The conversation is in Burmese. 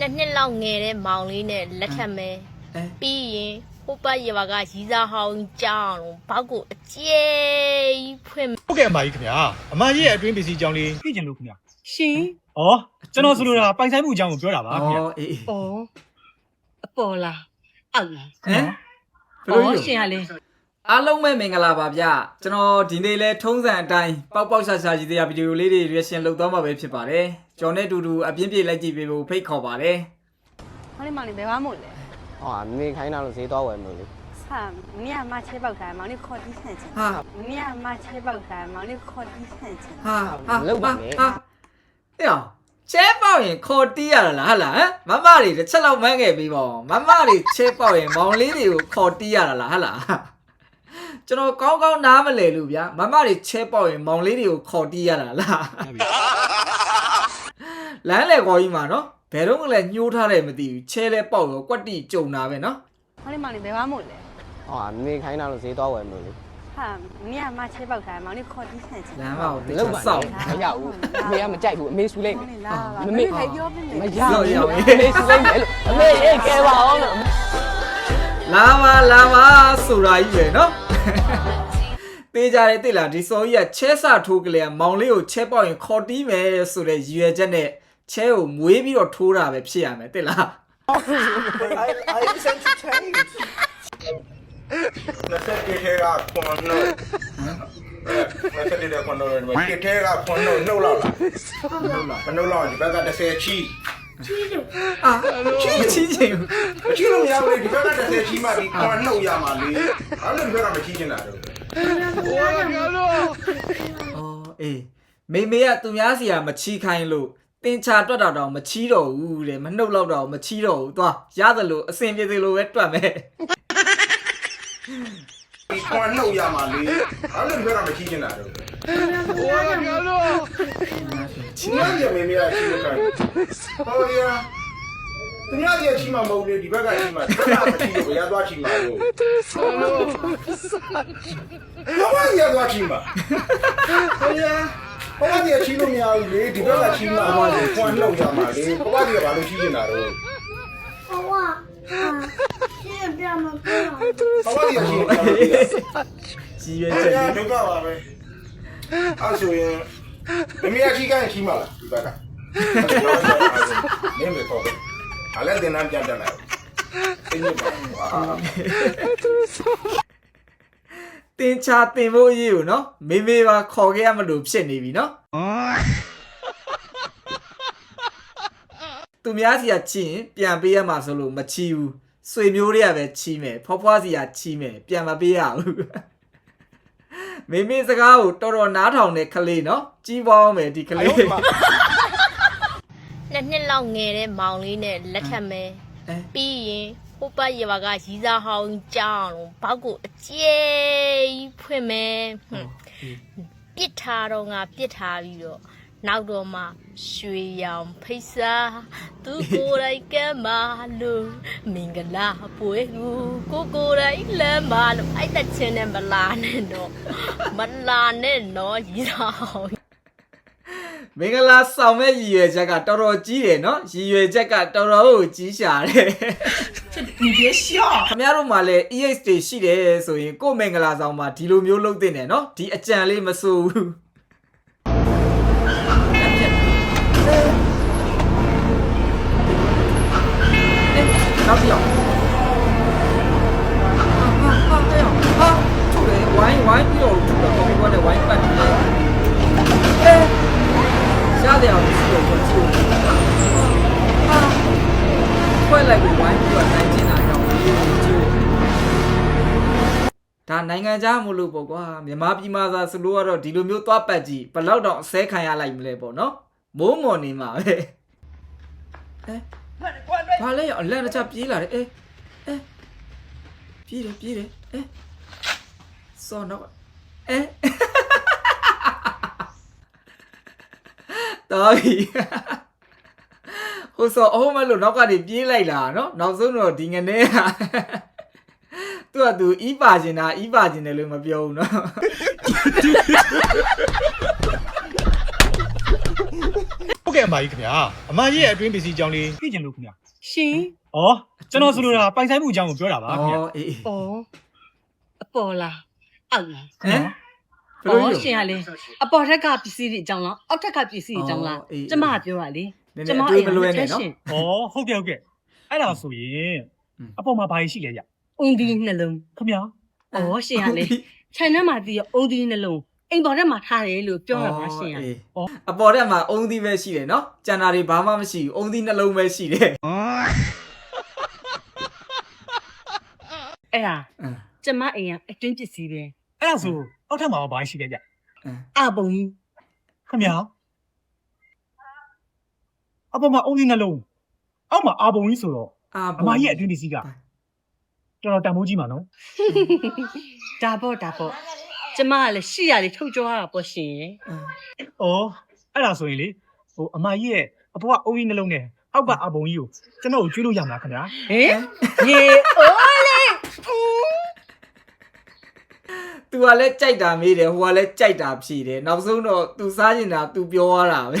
နှစ်နှစ်လောက်ငယ်တဲ့မောင်လေးနဲ့လက်ထပ်မယ်အဲပြီးရင်ဟိုပတ်ရပါကရီးစားဟောင်းကြောင်းလုံးဘောက်ကိုအကျဲကြီးဖွင့်ဟုတ်ကဲ့အမကြီးခင်ဗျာအမကြီးရဲ့အတွင်းပစ္စည်းအကြောင်းလေးသိချင်လို့ခင်ဗျာရှင်ဩကျွန်တော်ဆိုလိုတာပိုင်ဆိုင်မှုအကြောင်းကိုပြောတာပါခင်ဗျာအော်အေးအေးဩအပေါ်လားအောက်လားဟမ်ဘယ်လိုဩလဲရှင်ကလေ အားလုံးပဲမင်္ဂလာပါဗျကျွန်တော်ဒီနေ့လဲထုံးစံအတိုင်းပေါက်ပေါက်ရှာရှာကြီးတရားဗီဒီယိုလေးတွေ reaction လုပ်သွားမှာပဲဖြစ်ပါတယ်ကျွန်တော်နဲ့အတူတူအပြင်းပြေလိုက်ကြည့်ပေးဖို့ဖိတ်ခေါ်ပါတယ်ဟောဒီမောင်လေးဘယ်သွားမို့လဲဟောမင်းခိုင်းတာလို့ဈေးသွားဝယ်မလို့လေဆမ်မင်းကမချဲပေါက်တာမောင်လေးခေါ်တီးဆန့်ချင်ဟာမင်းကမချဲပေါက်တာမောင်လေးခေါ်တီးဆန့်ချင်ဟာဟာဟာဟာအေးအောင်ချဲပေါက်ရင်ခေါ်တီးရတာလားဟာလားဟမ်မမတွေတစ်ချက်လောက်မန်းခဲ့ပြီးပေါ့မမတွေချဲပေါက်ရင်မောင်လေးတွေကိုခေါ်တီးရတာလားဟာလား ကျွန်တော်ကောင်းကောင်းနားမလဲလို့ဗျာမမတွေချဲပေါက်ရင်မောင်လေးတွေကိုခေါ်တီးရတာလားလမ်းလေခေါ်ကြီးမှာနော်ဘယ်တော့မှလည်းညှိုးထားတယ်မသိဘူးချဲလဲပေါက်ရောကွက်တိကြုံတာပဲနော်ဟောဒီမောင်လေးဘယ်သွားမို့လဲဟောမင်းခိုင်းတာလို့ဈေးသွားဝယ်မလို့လေဆမ်မင်းကမချဲပေါက်တာမောင်လေးခေါ်တီးဆန့်ချင်လမ်းမကိုတစ်လုချက်ပ်ပါစောင့်နဲ့မရဘူးအမေကမကြိုက်ဘူးအမေဆူလိုက်မောမယ်င်လေးလာပါမမမေမေးခိုင်းပြောပြမမယ်ရဘူးအမေဆူလိုက်မယ်လို့အမေအေးကဲပါအောင်လို့လာပါလာပါဆိုတာကြီးပဲနော် တေးကြတယ်တိလားဒီစောကြီးကချဲဆထိုးကလေးကမောင်လေးကိုချဲပေါက်ရင်ခေါ်တီးမယ်ဆိုတဲ့ရည်ရွယ်ချက်နဲ့ချဲကိုမွေးပြီးတော့ထိုးတာပဲဖြစ်ရမယ်တိလား27ထဲကခွန်နှုတ်27ထဲခွန်နှုတ်တယ်ဒီထဲကခွန်နှုတ်နှုတ်လောက်လားမနှုတ်လောက်ဒီဘက်က30ချီအာ ချီချီချင်းမချီလို့မရဘူးလေဒီဘက်က30ချီမှဒီခွန်နှုတ်ရမှာလေအဲ့လိုဒီဘက်ကမချီချင်တာတော့အော်အေးမေမေကသူများစီကမချီခိုင်းလို့တင်ချာတွက်တာတော့မချီတော့ဘူးတဲ့မနှုတ်လောက်တော့မချီတော့ဘူးသွားရတယ်လို့အစင်ပြေသေးလို့ပဲတွက်မယ်ဒီခွန်နှုတ်ရမှာလေအဲ့လိုဒီဘက်ကမချီချင်တာတော့ ချီရရမေမေရချီရခိုင်ဟောရသူများရဲ့ချီမှာမဟုတ်လေဒီဘက်ကချီမှာဒီဘက်ကချီကိုရသွားချီမှာလို့ဟောရရသွားချီမှာဟောရဘဝကြီးချီလို့မရဘူးလေဒီဘက်ကချီမှာမှလေဖွင့်လောက်ရမှာလေဘဝကြီးကဘာလို့ချီနေတာတော့ဘဝချီပြမကောဘဝကြီးချီရွယ်ချက်ဒုက္ခပါပဲ အဲ့ဆိုရင်မမေအချီကိုင်းချီမှာလားဒီဘက်ကနင်းမေပေါ့အလဲတင်နမ်းပြန်တက်လာအင်းပါအာတင်ချာတင်ဖို့အရေးကိုနော်မေမေပါခေါ်ခဲ့ရမလို့ဖြစ်နေပြီနော်သူများစီကချီရင်ပြန်ပေးရမှာဆိုလို့မချီဘူးဆွေမျိုးတွေကပဲချီမယ်ဖွားဖွားစီကချီမယ်ပြန်မပေးရဘူး မေမေစကားကိုတော်တော်နားထောင်တဲ့ကလေးနော်ကြီးပွားအောင်မယ်ဒီကလေးနှစ်နှစ်လောက်ငယ်တဲ့မောင်လေးနဲ့လက်ထပ်မယ်အဲပြီးရင်ဟိုပတ်ရပါကရီးစားဟောင်းကြောင်းလုံးဘောက်ကိုအကျဲကြီးဖွင့်မယ်ဟွန်းပြစ်ထားတော့ငါပြစ်ထားပြီးတော့ နောက်တော့မှရွှေရောင်ဖိတ်စာသူကိုယ်တိုင်ကမ်းပါလို့မင်္ဂလာပွဲကိုကိုကိုယ်တိုင်လမ်းပါလို့အဲ့တချင်းနဲ့မလာနဲ့တော့မလာနဲ့တော့ရီးစားဟောင်း မင်္ဂလာဆောင်မဲ့ရည်ရွယ်ချက်ကတော်တော်ကြီးတယ်နော်ရည်ရွယ်ချက်ကတော်တော်ကိုကြီးရှာတယ် 你别笑 ခမရတို့မှာလည်း EX တွေရှိတယ်ဆိုရင်ကိုယ့်မင်္ဂလာဆောင်မှာဒီလိုမျိုးလုပ်သင့်တယ်နော်ဒီအကြံလေးမစိုးဘူး နောက်တစ်ယောက်ဟာဟာဟာတဲ့ဟာသူ့လေဝိုင်းဝိုင်းပြီးတော့သူ့တော့ကော်ဖီဘောနဲ့ဝိုင်းပတ်နေတယ်အဲရှားတယ်အောင်စီတော့ကြည့်ဦးဟာခွက်လိုက်ပြီးဝိုင်းပြီးတော့နိုင်ချင်တာရောက်ကြည့်ဦးဒါနိုင်ငံခြားမလို့ပေါ့ကွာမြန်မာပြည်မှာသာဆိုလို့ကတော့ဒီလိုမျိုးသွားပတ်ကြည့်ဘယ်လောက်တော့အစဲခံရလိုက်မလဲပေါ့နော်မိုးမော်နေမှာပဲအဲ ဘာလဲအလန့်တချပြေးလာတယ်အဲအဲပြေးတယ်ပြေးတယ်အဲစောတော့အဲတော်ပြီဟိုဆိုအုံးမလို့နောက်ကနေပြေးလိုက်လာနော်နောက်ဆုံးတော့ဒီငနေကသူကသူအီးပါကျင်တာအီးပါကျင်တယ်လို့မပြောဘူးနော် ဟု တ်ကဲ့ကဲ့အမကြီးခင်ဗျာအမကြီးရဲ့အတွင်းပစ္စည်းအကြောင်းလေးသိချင်လို့ခင်ဗျာရှင်ဩကျွန်တော်ဆိုလိုတာပိုင်ဆိုင်မှုအကြောင်းကိုပြောတာပါခင်ဗျာဩအေးအေးဩအပေါ်လားအောက်လားဟမ်ဘယ်လိုဩလဲရှင်ကလေအပေါ်ထက်ကပစ္စည်းတွေအကြောင်းလားအောက်ထက်ကပစ္စည်းတွေအကြောင်းလားဩအေးကျမကပြောတာလေနည်းကျနည်းမအတွေးမလွဲနဲ့နော်ရှင်ဩဟုတ်ကဲ့ဟုတ်ကဲ့အဲ့ဒါဆိုရင်อืมအပေါ်မှာဘာရှိလဲဗျအုံဒီနှလုံးခင်ဗျာဩရှင်ကလေခြံထဲမှာတည်ရအုံဒီနှလုံး အိမ်ပေါ်ထဲမှာထားတယ်လို့ပြောတာပါရှင်ကအေးအပေါ်တက်မှာအုံသီးပဲရှိတယ်နော်ကျန်တာတွေဘာမှမရှိဘူးအုံသီးနှလုံးပဲရှိတယ်အဲ့ဒါအင်းကျမအိမ်ကအတွင်းပစ္စည်းပဲအဲ့ဒါဆိုအောက်ထပ်မှာဘာရှိလဲဗျအပုံကြီးခင်ဗျာအပေါ်မှာအုံးကြီးနှလုံးအောက်မှာအာပုံကြီးဆိုတော့အာအမကြီးရဲ့အတွင်းပစ္စည်းကတော်တော်တန်ဖိုးကြီးမှာနော်ဒါပေါ့ဒါပေါ့ ကျမကလည်းရှိရတယ်ထုတ်ကြွားတာပေါ့ရှင် ဩအဲ့ဒါဆိုရင်လေဟိုအမကြီးရဲ့အပေါ်ကအုံးကြီးနှလုံးနဲ့အောက်ကအပုံကြီးကိုကျွန်တော်ကိုကျွေးလို့ရမလားခင်ဗျာဟင်ရေအိုးလေသူကလည်းကြိုက်တာမေးတယ်ဟိုကလည်းကြိုက်တာဖြေတယ်နောက်ဆုံးတော့သူစားကျင်တာ तू ပြောရတာပဲ